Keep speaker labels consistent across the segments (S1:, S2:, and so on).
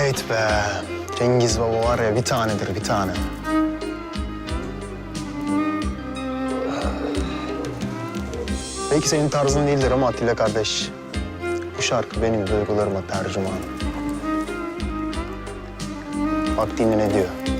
S1: Heyt be. Cengiz Baba var ya bir tanedir bir tane. Belki senin tarzın değildir ama Atilla kardeş. Bu şarkı benim duygularıma tercüman. Bak dinle ne diyor.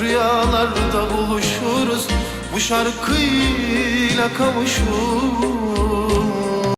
S2: rüyalarda buluşuruz. Bu şarkıyla kavuşuruz